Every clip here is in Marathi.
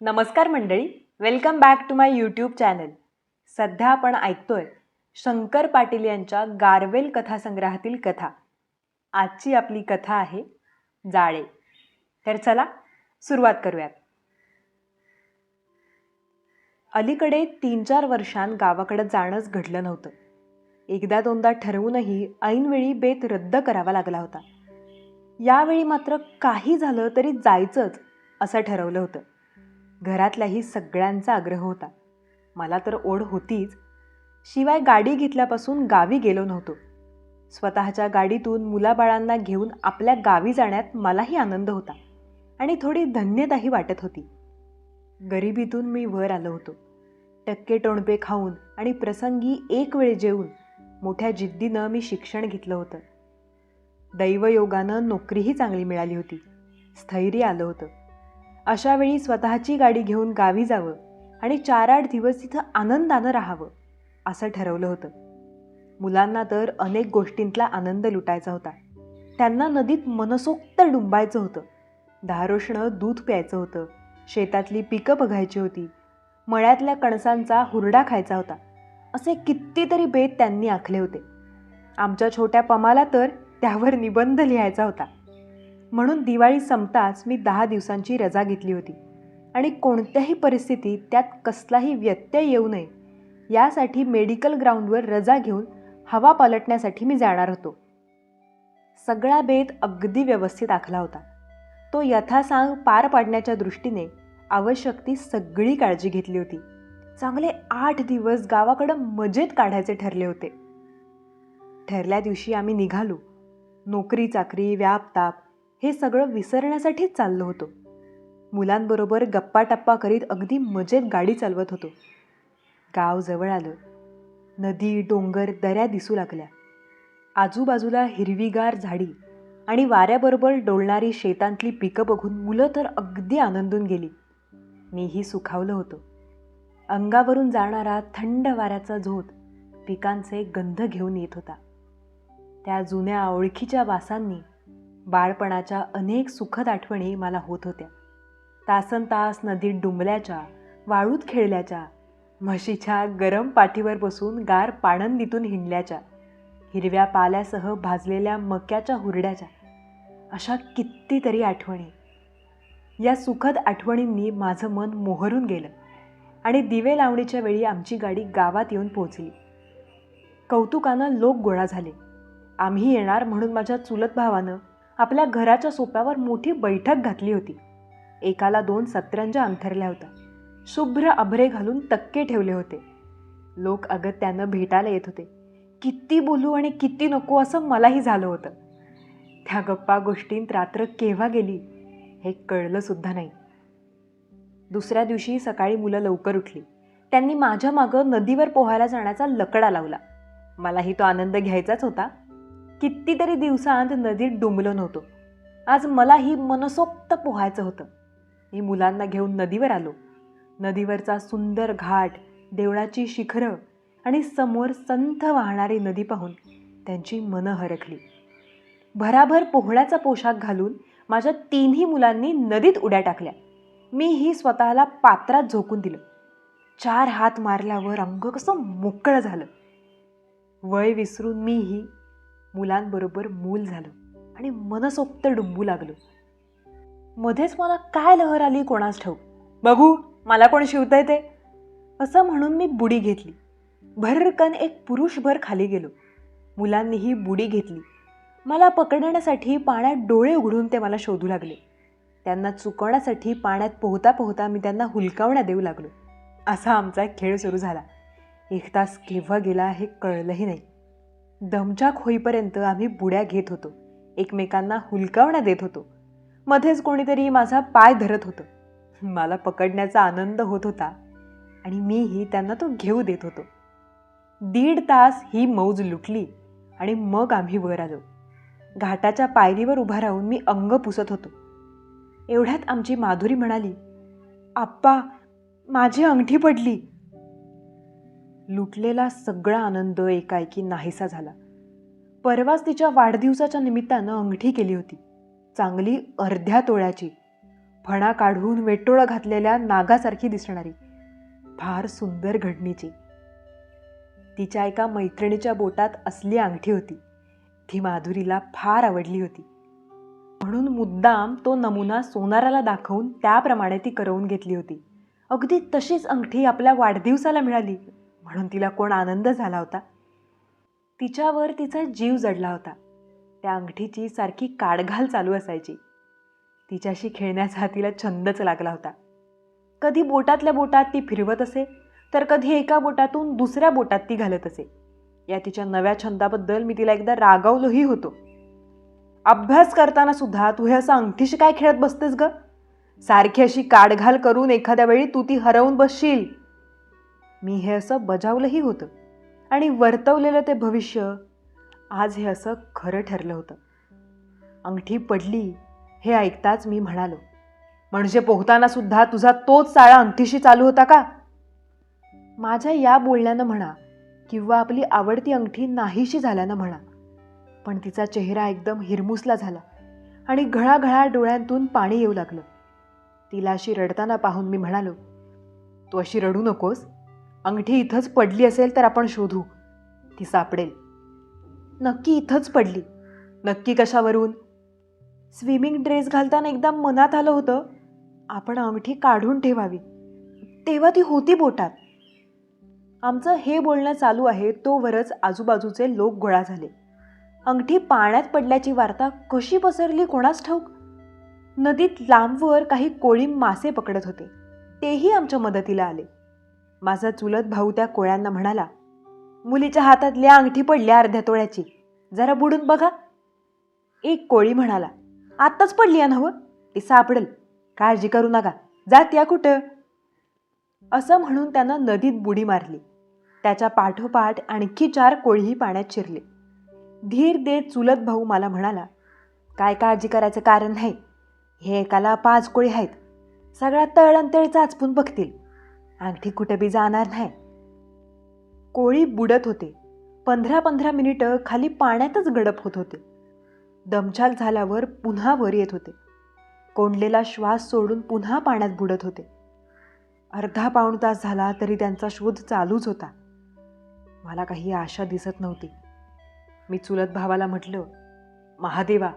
नमस्कार मंडळी welcome back to my YouTube channel सध्या आपण ऐकतोय शंकर पाटील यांच्या गारवेल कथासंग्रहातील कथा. आजची आपली कथा आहे जाळे. तर चला सुरुवात करूयात. अलीकडे तीन चार वर्षांत गावाकडे जाणंच घडलं नव्हतं. एकदा दोनदा ठरवूनही ऐनवेळी बेत रद्द करावा लागला होता. यावेळी मात्र काही झालं तरी जायचंच असं ठरवलं होतं. घरातल्याही सगळ्यांचा आग्रह होता. मला तर ओढ होतीच. शिवाय गाडी घेतल्यापासून गावी गेलो नव्हतो. स्वतःच्या गाडीतून मुलाबाळांना घेऊन आपल्या गावी जाण्यात मलाही आनंद होता आणि थोडी धन्यताही वाटत होती. गरिबीतून मी वर आलो होतो. टक्के टोणपे खाऊन आणि प्रसंगी एक वेळ जेवून मोठ्या जिद्दीनं मी शिक्षण घेतलं होतं. दैवयोगानं नोकरीही चांगली मिळाली होती. स्थैर्य आलं होतं. अशावेळी स्वतःची गाडी घेऊन गावी जावं आणि चार आठ दिवस तिथं आनंदानं राहावं असं ठरवलं होतं. मुलांना तर अनेक गोष्टींतला आनंद लुटायचा होता. त्यांना नदीत मनसोक्त डुंबायचं होतं. धारोषणं दूध प्यायचं होतं. शेतातली पिकं बघायची होती. मळ्यातल्या कणसांचा हुरडा खायचा होता. असे कितीतरी बेत त्यांनी आखले होते. आमच्या छोट्या पमाला तर त्यावर निबंध लिहायचा होता. म्हणून दिवाळी संपताच मी दहा दिवसांची रजा घेतली होती. आणि कोणत्याही परिस्थितीत त्यात कसलाही व्यत्यय येऊ नये यासाठी मेडिकल ग्राउंडवर रजा घेऊन हवा पालटण्यासाठी मी जाणार होतो. सगळा बेत अगदी व्यवस्थित आखला होता. तो यथासांग पार पाडण्याच्या दृष्टीने आवश्यक ती सगळी काळजी घेतली होती. चांगले आठ दिवस गावाकडं मजेत काढायचे ठरले होते. ठरल्या दिवशी आम्ही निघालो. नोकरी चाकरी व्यापताप हे सगळं विसरण्यासाठीच चाललो होतो. मुलांबरोबर गप्पा टप्पा करीत अगदी मजेत गाडी चालवत होतो. गाव जवळ आलं. नदी डोंगर दऱ्या दिसू लागल्या. आजूबाजूला हिरवीगार झाडी आणि वाऱ्याबरोबर डोलणारी शेतांतली पिकं बघून मुलं तर अगदी आनंदून गेली. मीही सुखावलं होतं. अंगावरून जाणारा थंड वाऱ्याचा झोत पिकांचे गंध घेऊन येत होता. त्या जुन्या ओळखीच्या वासांनी बाळपणाच्या अनेक सुखद आठवणी मला होत होत्या. तासन तास नदीत डुंबल्याच्या वाळूत खेळल्याच्या म्हशीच्या गरम पाठीवर बसून गार पाणंदीतून हिंडल्याच्या हिरव्या पाल्यासह भाजलेल्या मक्याच्या हुरड्याच्या अशा कितीतरी आठवणी. या सुखद आठवणींनी माझं मन मोहरून गेलं आणि दिवे लावणीच्या वेळी आमची गाडी गावात येऊन पोहोचली. कौतुकानं लोक गोळा झाले. आम्ही येणार म्हणून माझ्या चुलत भावानं आपल्या घराच्या सोप्यावर मोठी बैठक घातली होती. एकाला दोन सतरंजा अंथरल्या होत्या. शुभ्र अभरे घालून तक्के ठेवले होते. लोक अगत्यानं भेटायला येत होते. किती बोलू आणि किती नको असं मलाही झालं होतं. त्या गप्पा गोष्टींत रात्र केव्हा गेली हे कळलं सुद्धा नाही. दुसऱ्या दिवशी सकाळी मुलं लवकर उठली. त्यांनी माझ्या मागं नदीवर पोहायला जाण्याचा लकडा लावला. मलाही तो आनंद घ्यायचाच होता. कितीतरी दिवसांत नदीत डुंबलो नव्हतो. आज मला ही मनसोक्त पोहायचं होतं. मी मुलांना घेऊन नदीवर आलो. नदीवरचा सुंदर घाट देवळाची शिखरं आणि समोर संथ वाहणारी नदी पाहून त्यांची मनं हरखली. भराभर पोहण्याचा पोशाख घालून माझ्या तिन्ही मुलांनी नदीत उड्या टाकल्या. मी ही स्वतःला पात्रात झोकून दिलं. चार हात मारल्यावर अंग कसं मोकळं झालं. वय विसरून मीही मुलांबरोबर मूल झालो आणि मनसोक्त डुंबू लागलो. मध्येच मला काय लहर आली कोणास ठाऊक? बघू मला कोण शिवतंय ते? असं म्हणून मी बुडी घेतली. भरकन एक पुरुषभर खाली गेलो. मुलांनीही बुडी घेतली. मला पकडण्यासाठी पाण्यात डोळे उघडून ते मला शोधू लागले. त्यांना चुकवण्यासाठी पाण्यात पोहता पोहता मी त्यांना हुलकावण्या देऊ लागलो. असा आमचा एक खेळ सुरू झाला. एक तास केव्हा गेला हे कळलंही नाही. दमछाक होईपर्यंत आम्ही बुड्या घेत होतो. एकमेकांना हुलकावण्या देत होतो. मध्येच कोणीतरी माझा पाय धरत होतं. मला पकडण्याचा आनंद होत होता आणि मीही त्यांना तो घेऊ देत होतो. दीड तास ही मौज लुटली आणि मग आम्ही वर आलो. घाटाच्या पायरीवर उभा राहून मी अंग पुसत होतो. एवढ्यात आमची माधुरी म्हणाली आप्पा माझी अंगठी पडली. लुटलेला सगळा आनंद एकाएकी नाहीसा झाला. परवाच तिच्या वाढदिवसाच्या निमित्तानं अंगठी केली होती. चांगली अर्ध्या तोळ्याची. फणा काढून वेटोळं घातलेल्या नागासारखी दिसणारी. फार सुंदर घडणीची. तिच्या एका मैत्रिणीच्या बोटात असली अंगठी होती. ती माधुरीला फार आवडली होती. म्हणून मुद्दाम तो नमुना सोनाराला दाखवून त्याप्रमाणे ती करवून घेतली होती. अगदी तशीच अंगठी आपल्या वाढदिवसाला मिळाली. म्हणून तिला कोण आनंद झाला होता. तिच्यावर तिचा जीव जडला होता. त्या अंगठीची सारखी काडघाल चालू असायची. तिच्याशी खेळण्याचा तिला छंदच लागला होता. कधी बोटातल्या बोटात ती फिरवत असे तर कधी एका बोटातून दुसऱ्या बोटात ती घालत असे. या तिच्या नव्या छंदाबद्दल मी तिला एकदा रागावलोही होतो. अभ्यास करताना सुद्धा तू हे असं अंगठीशी काय खेळत बसतेस ग? सारखी अशी काडघाल करून एखाद्या वेळी तू ती हरवून बसशील. मी हे असं बजावलंही होतं. आणि वर्तवलेलं ते भविष्य आज हे असं खरं ठरलं होतं. अंगठी पडली हे ऐकताच मी म्हणालो म्हणजे पोहताना सुद्धा तुझा तोच चाळा अंगठीशी चालू होता का? माझ्या या बोलण्यानं म्हणा किंवा आपली आवडती अंगठी नाहीशी झाल्यानं म्हणा. पण तिचा चेहरा एकदम हिरमुसला झाला आणि घळाघळा डोळ्यांतून पाणी येऊ लागलं. तिला अशी रडताना पाहून मी म्हणालो तू अशी रडू नकोस. अंगठी इथंच पडली असेल तर आपण शोधू. ती सापडेल. नक्की इथंच पडली. नक्की कशावरून? स्विमिंग ड्रेस घालताना एकदा मनात आलं होतं आपण अंगठी काढून ठेवावी. तेव्हा ती होती बोटात. आमचं हे बोलणं चालू आहे तोवरच आजूबाजूचे लोक गोळा झाले. अंगठी पाण्यात पडल्याची वार्ता कशी पसरली कोणास ठाऊक? नदीत लांबवर काही कोळी मासे पकडत होते. तेही आमच्या मदतीला आले. माझा चुलत भाऊ त्या कोळ्यांना म्हणाला मुलीच्या हातातल्या अंगठी पडल्या अर्ध्या तोळ्याची. जरा बुडून बघा. एक कोळी म्हणाला आत्ताच पडली आहे नवं हो? ती सापडेल. काळजी करू नका. जात या कुठं? असं म्हणून त्यानं नदीत बुडी मारली. त्याच्या पाठोपाठ आणखी चार कोळीही पाण्यात शिरले. धीर देत चुलत भाऊ मला म्हणाला काय काळजी करायचं कारण नाही. हे एकाला पाच कोळी आहेत. सगळा तळण तळ चाचपून बघतील. अंगठी कुठे बी जाणार नाही. कोळी बुडत होते. पंधरा पंधरा मिनिटं खाली पाण्यातच गडप होत होते. दमछाक झाल्यावर पुन्हा वर येत होते. कोंडलेला श्वास सोडून पुन्हा पाण्यात बुडत होते. अर्धा पाऊण तास झाला तरी त्यांचा शोध चालूच होता. मला काही आशा दिसत नव्हती. मी चुलत भावाला म्हटलं महादेवा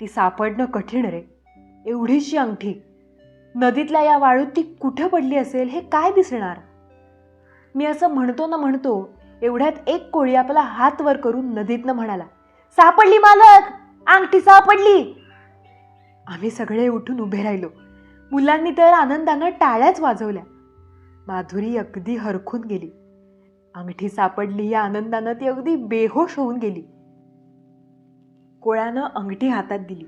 ती सापडणं कठीण रे. एवढीशी अंगठी नदीतल्या या वाळूत ती कुठं पडली असेल हे काय दिसणार? मी असं म्हणतो ना म्हणतो एवढ्यात एक कोळी आपला हात वर करून नदीतनं म्हणाला सापडली मालक! अंगठी सापडली! आम्ही सगळे उठून उभे राहिलो. मुलांनी तर आनंदानं टाळ्याच वाजवल्या. माधुरी अगदी हरखून गेली. अंगठी सापडली या आनंदानं ती अगदी बेहोश होऊन गेली. कोळ्यानं अंगठी हातात दिली.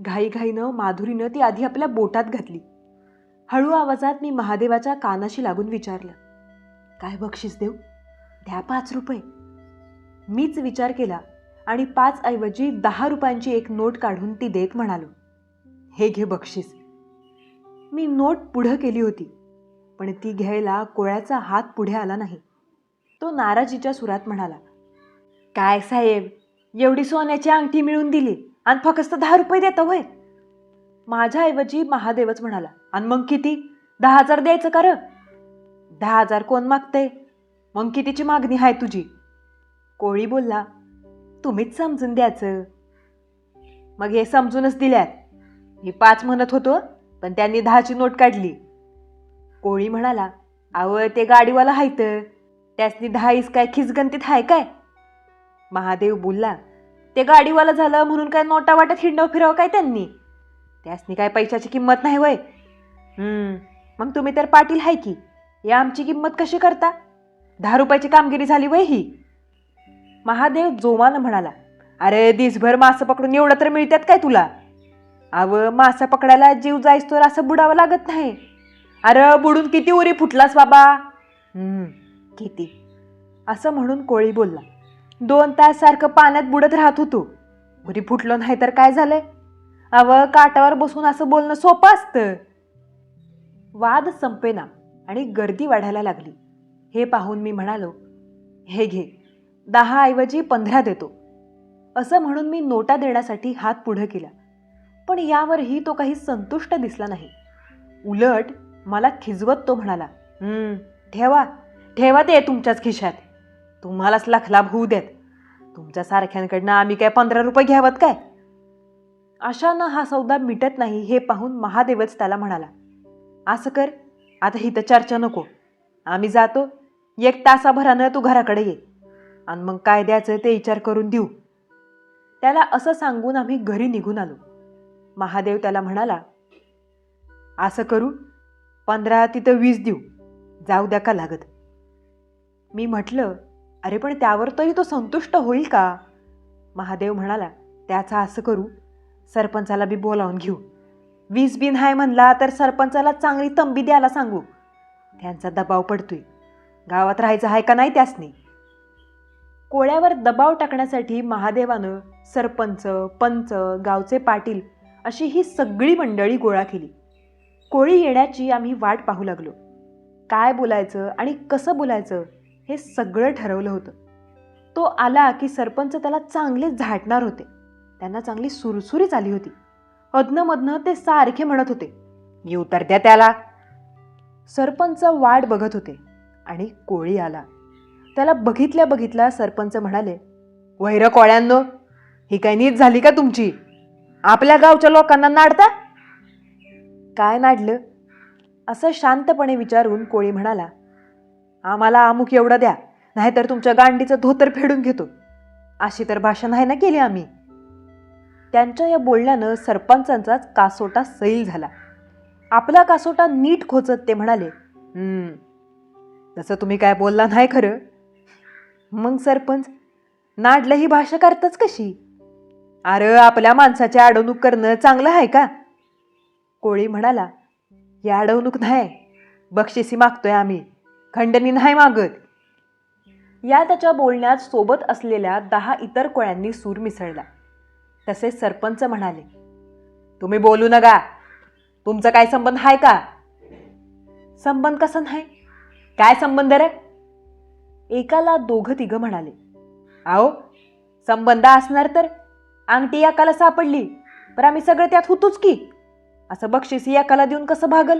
घाईघाईनं माधुरीनं ती आधी आपल्या बोटात घातली. हळू आवाजात मी महादेवाच्या कानाशी लागून विचारलं काय बक्षीस देऊ? द्या पाच रुपये. मीच विचार केला आणि पाच ऐवजी दहा रुपयांची एक नोट काढून ती देत म्हणालो हे घे बक्षीस. मी नोट पुढं केली होती पण ती घ्यायला कोळ्याचा हात पुढे आला नाही. तो नाराजीच्या सुरात म्हणाला काय साहेब एवढी सोन्याची अंगठी मिळून दिली. आणि फक्त दहा रुपये देता होय. माझ्याऐवजी महादेवच म्हणाला आणि मग किती? दहा हजार द्यायचं का र? दहा हजार कोण मागतंय? मग कितीची मागणी आहे तुझी? कोळी बोलला तुम्हीच समजून द्यायचं. मग हे समजूनच दिल्यात. मी पाच म्हणत होतो पण त्यांनी दहाची नोट काढली. कोळी म्हणाला आव ते गाडीवाला हायतं. त्यासनी दहा इस काय खिसगंतीत हाय काय? महादेव बोलला ते गाडीवाला झालं म्हणून काय नोटा वाटत हिंडव फिरव काय त्यांनी? त्यासनी काय पैशाची किंमत नाही वय. मग तुम्ही तर पाटील हाय की. या आमची किंमत कशी करता? दहा रुपयाची कामगिरी झाली वय ही. महादेव जोमानं म्हणाला अरे दिसभर मासं पकडून एवढं तर मिळतात काय तुला? अव मासा पकडायला जीव जायस तर असं बुडावं लागत नाही. अरे बुडून किती उरी फुटलास बाबा. किती? असं म्हणून कोळी बोलला. दोन तास सारखं पाण्यात बुडत राहत होतो. घरी फुटलो नाही तर काय झालंय? अव काटावर बसून असं बोलणं सोपं असतं. वाद संपेना आणि गर्दी वाढायला लागली. हे पाहून मी म्हणालो हे घे दहा ऐवजी पंधरा देतो. असं म्हणून मी नोटा देण्यासाठी हात पुढं केला. पण यावरही तो काही संतुष्ट दिसला नाही. उलट मला खिजवत तो म्हणाला ठेवा ठेवा ते तुमच्याच खिशात. तुम्हालाच लखलाभ होऊ देत. तुमच्या सारख्यांकडनं आम्ही काय पंधरा रुपये घ्यावत काय? अशानं हा सौदा मिटत नाही हे पाहून महादेवच त्याला म्हणाला असं कर आता हिथं चर्चा नको. आम्ही जातो एक तासाभरानं तू घराकडे ये. आणि मग काय द्यायचं ते विचार करून देऊ. त्याला असं सांगून आम्ही घरी निघून आलो. महादेव त्याला म्हणाला असं करू पंधरा तिथं वीस देऊ. जाऊ द्या का लागत? मी म्हटलं अरे पण त्यावर तरी तो संतुष्ट होईल का? महादेव म्हणाला त्याचं असं करू. सरपंचाला बी बोलावून घेऊ. वीज बिन हाय म्हणला तर सरपंचाला चांगली तंबी द्यायला सांगू. त्यांचा दबाव पडतोय. गावात राहायचं आहे का नाही त्यासनी? कोळ्यावर दबाव टाकण्यासाठी महादेवानं सरपंच पंच गावचे पाटील अशी ही सगळी मंडळी गोळा केली. कोळी येण्याची आम्ही वाट पाहू लागलो. काय बोलायचं आणि कसं बोलायचं हे सगळं ठरवलं होतं. तो आला की सरपंच त्याला चांगले झाटणार होते. त्यांना चांगली सुरसुरीच आली होती. अधनमधनं ते सारखे म्हणत होते मी उतर द्या त्याला. सरपंच वाट बघत होते आणि कोळी आला. त्याला बघितल्या बघितल्या सरपंच म्हणाले वैर कोळ्यांनो ही काही नीट झाली का तुमची? आपल्या गावच्या लोकांना नाडता? काय नाडलं? असं शांतपणे विचारून कोळी म्हणाला आम्हाला अमुक एवढं द्या. नाहीतर तुमच्या गांडीचं धोतर फेडून घेतो. अशी तर भाषा नाही ना केली आम्ही. त्यांच्या या बोलण्यानं सरपंचांचाच कासोटा सैल झाला. आपला कासोटा नीट खोचत ते म्हणाले तसं तुम्ही काय बोलला नाही खरं. मग सरपंच नाडलं ही भाषा करताच कशी? अरे आपल्या माणसाची अडवणूक करणं चांगलं आहे का? कोळी म्हणाला ही अडवणूक नाही. बक्षिसी मागतोय आम्ही. खंडणी नाही मागत. या त्याच्या बोलण्यात सोबत असलेल्या दहा इतर कोळ्यांनी सूर मिसळला. तसे सरपंच म्हणाले तुम्ही बोलू नका. तुमचा काय संबंध आहे का? संबंध कसा नाही? काय संबंध रे? एकाला दोघं तिघं म्हणाले आहो संबंध असणार तर अंगठी एकाला सापडली पण आम्ही सगळे त्यात होतोच की. असं बक्षीस एकाला देऊन कसं भागल?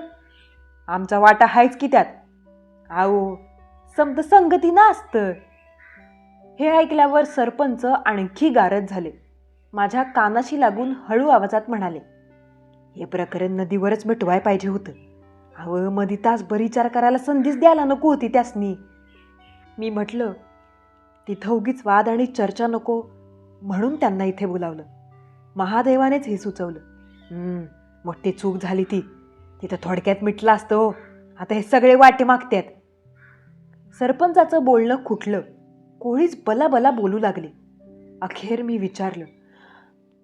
आमचा वाटा आहेच की त्यात. आहो समद संगती ना असतं हे ऐकल्यावर सरपंच आणखी गारद झाले. माझ्या कानाशी लागून हळू आवाजात म्हणाले हे प्रकरण नदीवरच मिटवाय पाहिजे होतं. अहो मधी तासभर विचार करायला संधीच द्यायला नको होती त्यासनी. मी म्हटलं तिथं उगीच वाद आणि चर्चा नको म्हणून त्यांना इथे बोलावलं. महादेवानेच हे सुचवलं. मोठी चूक झाली ती. तिथं थोडक्यात मिटलं असतं हो. आता हे सगळे वाटे मागतात सरपंचाचं बोलणं खुटलं. कोळीच बला बला बोलू लागले. अखेर मी विचारलं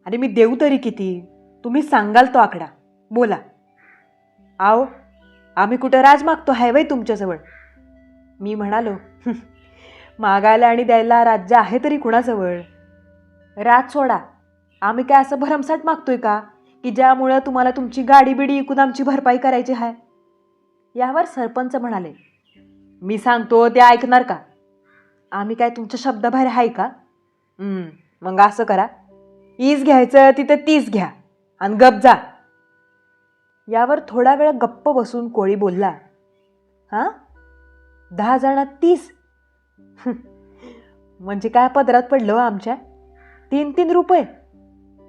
अरे मी देऊ तरी किती? तुम्ही सांगाल तो आकडा. बोला. आओ आम्ही कुठं राज मागतो हायवे तुमच्याजवळ. मी म्हणालो मागायला आणि द्यायला राज्य आहे तरी कुणाजवळ? राज सोडा. आम्ही काय असं भरमसाट मागतोय का? की ज्यामुळं तुम्हाला तुमची गाडी बिडी इकून आमची भरपाई करायची आहे यावर सरपंच म्हणाले मी सांगतो ते ऐकणार का? आम्ही काय तुमच्या शब्दाबाहेर आहे का? मग असं करा. ईज घ्यायचं तिथं तीस घ्या. आणि गप जा. यावर थोडा वेळ गप्प बसून कोळी बोलला. हां? दहा जणात तीस? म्हणजे काय पदरात पडलं हो आमच्या? तीन तीन रुपये?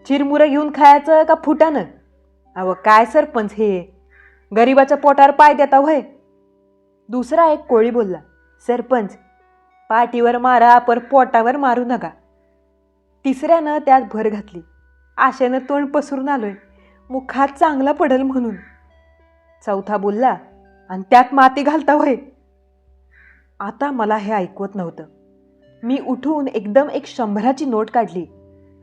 चिरमुरं घेऊन खायचं का फुटानं? अव काय सरपंच हे? गरिबाच्या पोटावर पाय देता होय. दुसरा एक कोळी बोलला सरपंच पाठीवर मारा पर पोटावर मारू नका. तिसऱ्यानं त्यात भर घातली. आशेनं तोंड पसरून आलोय. मुखात चांगला पडेल म्हणून. चौथा बोलला आणि त्यात माती घालता होय आता मला हे ऐकवत नव्हतं. मी उठून एकदम एक शंभराची नोट काढली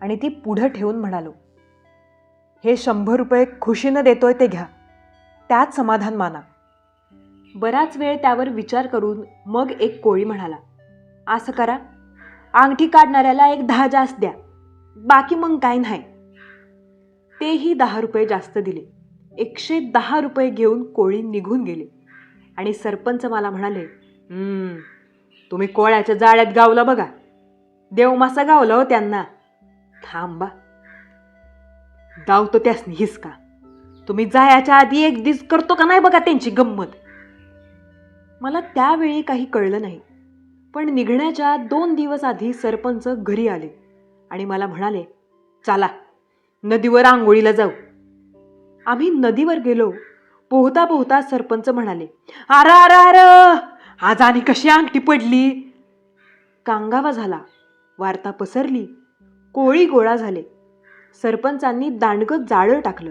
आणि ती पुढं ठेवून म्हणालो हे शंभर रुपये खुशीनं देतोय ते घ्या. त्यात समाधान माना. बराच वेळ त्यावर विचार करून मग एक कोळी म्हणाला असं करा. अंगठी काढणाऱ्याला एक दहा जास्त द्या. बाकी मग काय नाही. तेही दहा रुपये जास्त दिले. एकशे दहा रुपये घेऊन कोळी निघून गेले. आणि सरपंच मला म्हणाले तुम्ही कोळ्याच्या जाळ्यात गावला बघा. देवमासा गावला हो त्यांना. थांबा. दावतो त्यासनी हिसका तुम्ही जायाच्या आधी एक दिस करतो का नाही बघा त्यांची गंमत? मला त्यावेळी काही कळलं नाही. पण निघण्याच्या दोन दिवस आधी सरपंच घरी आले आणि मला म्हणाले चला नदीवर आंघोळीला जाऊ. आम्ही नदीवर गेलो. पोहता पोहता सरपंच म्हणाले अरे अरे अर आज आणि कशी अंगठी पडली? कांगावा झाला. वार्ता पसरली. कोळी गोळा झाले. सरपंचांनी दांडगं जाळं टाकलं.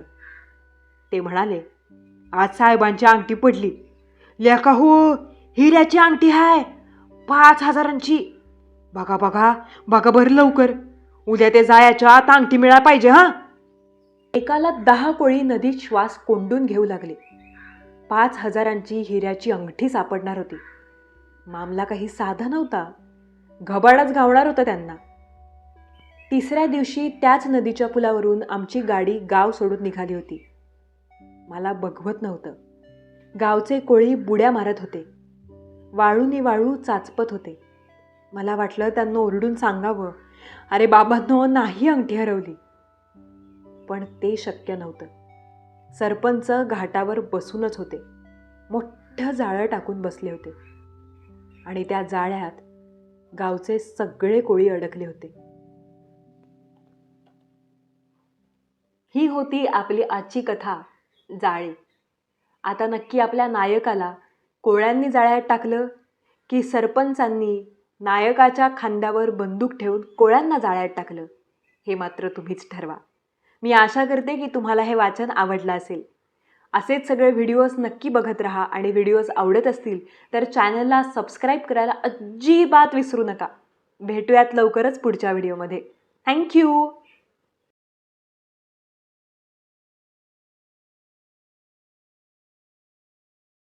ते म्हणाले आज साहेबांची अंगठी पडली. लेका हो हिऱ्याची अंगठी हाय. पाच हजारांची. बघा बघा बघा बरं लवकर. उद्या ते जायाच्या आत अंगठी मिळायला पाहिजे हा? एकाला दहा कोळी नदीत श्वास कोंडून घेऊ लागले. पाच हजारांची हिऱ्याची अंगठी सापडणार होती. मामला काही साधा नव्हता. घबाडच घावणार होता त्यांना. तिसऱ्या दिवशी त्याच नदीच्या पुलावरून आमची गाडी गाव सोडून निघाली होती. मला बघवत नव्हतं. गावचे कोळी बुड्या मारत होते. वाळूनी वाळू चाचपत होते. मला वाटलं त्यांना ओरडून सांगावं. अरे बाबांनो नाही अंगठी हरवली. पण ते शक्य नव्हतं. सरपंच घाटावर बसूनच होते. मोठं जाळं टाकून बसले होते. आणि त्या जाळ्यात गावचे सगळे कोळी अडकले होते. ही होती आपली आजची कथा जाळे. आता नक्की आपल्या नायकाला कोळ्यांनी जाळ्यात टाकलं की सरपंचांनी नायकाच्या खांद्यावर बंदूक ठेवून कोळ्यांना जाळ्यात टाकलं? हे मात्र तुम्हीच ठरवा. मी आशा करते की तुम्हाला हे वाचन आवडलं असेल. असेच सगळे व्हिडिओज नक्की बघत राहा आणि व्हिडिओज आवडत असतील तर चॅनलला सबस्क्राईब करायला अजिबात विसरू नका. भेटूयात लवकरच पुढच्या व्हिडिओमध्ये. थँक्यू!